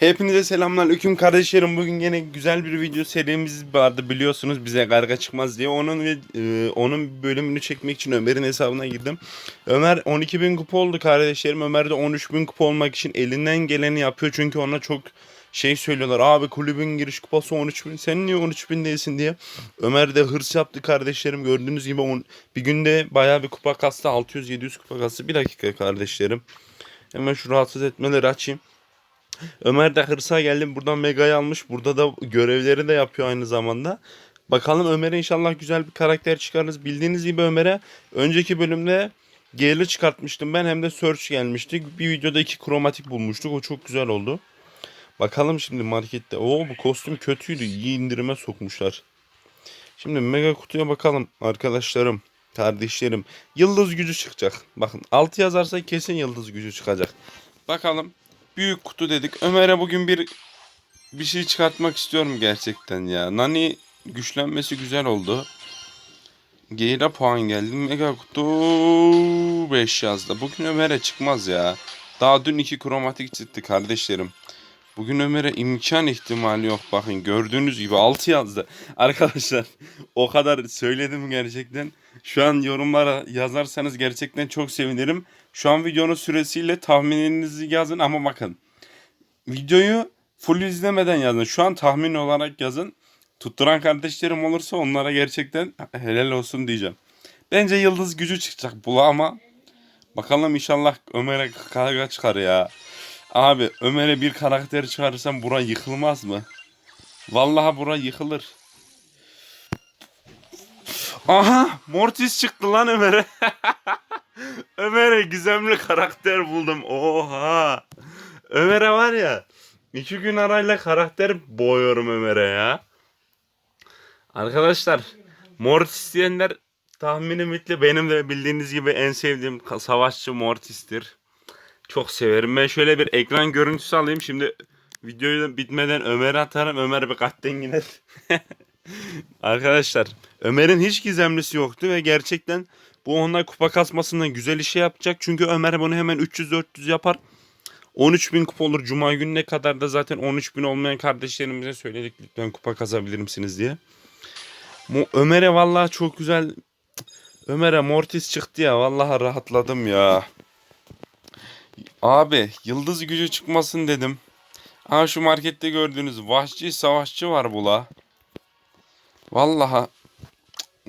Hepinize selamünaleyküm kardeşlerim. Bugün yine güzel bir video serimiz vardı biliyorsunuz bize karga çıkmaz diye. Onun e, onun bölümünü çekmek için Ömer'in hesabına girdim. Ömer 12.000 kupa oldu kardeşlerim. Ömer de 13.000 kupa olmak için elinden geleni yapıyor. Çünkü ona çok şey söylüyorlar. Abi kulübün giriş kupası 13.000 sen niye 13.000 değilsin diye. Ömer de hırs yaptı kardeşlerim. Gördüğünüz gibi on, bir günde bayağı bir kupa kastı. 600-700 kupa kastı. Bir dakika kardeşlerim. Hemen şu rahatsız etmeleri açayım. Ömer de hırsa geldi. Buradan Mega'yı almış. Burada da görevleri de yapıyor aynı zamanda. Bakalım Ömer'e inşallah güzel bir karakter çıkarırız. Bildiğiniz gibi Ömer'e önceki bölümde Gale'ı çıkartmıştım ben. Hem de Search gelmişti. Bir videoda iki kromatik bulmuştuk. O çok güzel oldu. Bakalım şimdi markette. Oo bu kostüm kötüydü. İyi indirime sokmuşlar. Şimdi mega kutuya bakalım arkadaşlarım, kardeşlerim. Yıldız gücü çıkacak. Bakın 6 yazarsa kesin yıldız gücü çıkacak. Bakalım büyük kutu dedik. Ömer'e bugün bir bir şey çıkartmak istiyorum gerçekten ya. Nani güçlenmesi güzel oldu. Geyla puan geldi. Mega kutu 5 yazdı. Bugün Ömer'e çıkmaz ya. Daha dün iki kromatik çıktı kardeşlerim. Bugün Ömer'e imkan ihtimali yok. Bakın gördüğünüz gibi 6 yazdı. Arkadaşlar o kadar söyledim gerçekten. Şu an yorumlara yazarsanız gerçekten çok sevinirim. Şu an videonun süresiyle tahmininizi yazın ama bakın. Videoyu full izlemeden yazın. Şu an tahmin olarak yazın. Tutturan kardeşlerim olursa onlara gerçekten helal olsun diyeceğim. Bence yıldız gücü çıkacak bula ama bakalım inşallah Ömer'e karga çıkar ya. Abi Ömer'e bir karakter çıkarırsam bura yıkılmaz mı? Vallahi bura yıkılır. Aha Mortis çıktı lan Ömer'e. Ömer'e gizemli karakter buldum. Oha. Ömer'e var ya. iki gün arayla karakter boyuyorum Ömer'e ya. Arkadaşlar Mortis diyenler tahminim bitti. Benim de bildiğiniz gibi en sevdiğim savaşçı Mortis'tir. Çok severim. Ben şöyle bir ekran görüntüsü alayım. Şimdi videoyu bitmeden Ömer'e atarım. Ömer bir katten gider. Arkadaşlar Ömer'in hiç gizemlisi yoktu ve gerçekten bu onunla kupa kasmasından güzel işe yapacak. Çünkü Ömer bunu hemen 300-400 yapar. 13.000 kupa olur. Cuma gününe kadar da zaten 13.000 olmayan kardeşlerimize söyledik lütfen kupa kazabilir misiniz diye. Ömer'e vallahi çok güzel Ömer'e Mortis çıktı ya vallahi rahatladım ya. Abi yıldız gücü çıkmasın dedim. Ha şu markette gördüğünüz vahşi savaşçı var bula. Vallahi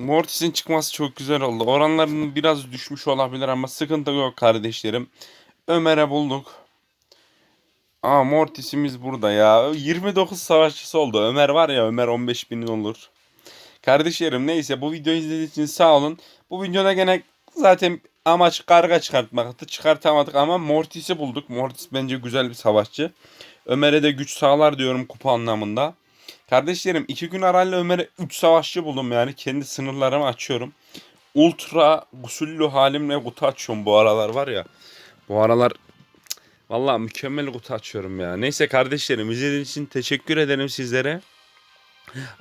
Mortis'in çıkması çok güzel oldu. Oranların biraz düşmüş olabilir ama sıkıntı yok kardeşlerim. Ömer'e bulduk. Aa Mortis'imiz burada ya. 29 savaşçısı oldu. Ömer var ya Ömer 15 bin olur. Kardeşlerim neyse bu videoyu izlediğiniz için sağ olun. Bu videoda gene zaten amaç karga çıkartmaktı. Çıkartamadık ama Mortis'i bulduk. Mortis bence güzel bir savaşçı. Ömer'e de güç sağlar diyorum kupa anlamında. Kardeşlerim iki gün arayla Ömer'e 3 savaşçı buldum yani. Kendi sınırlarımı açıyorum. Ultra gusullü halimle kutu açıyorum bu aralar var ya. Bu aralar Vallahi mükemmel kutu açıyorum ya. Neyse kardeşlerim izlediğiniz için teşekkür ederim sizlere.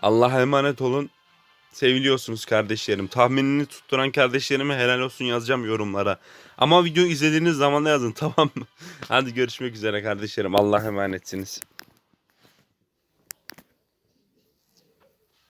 Allah'a emanet olun. Seviliyorsunuz kardeşlerim. Tahminini tutturan kardeşlerime helal olsun yazacağım yorumlara. Ama video izlediğiniz zaman da yazın tamam mı? Hadi görüşmek üzere kardeşlerim. Allah'a emanetsiniz.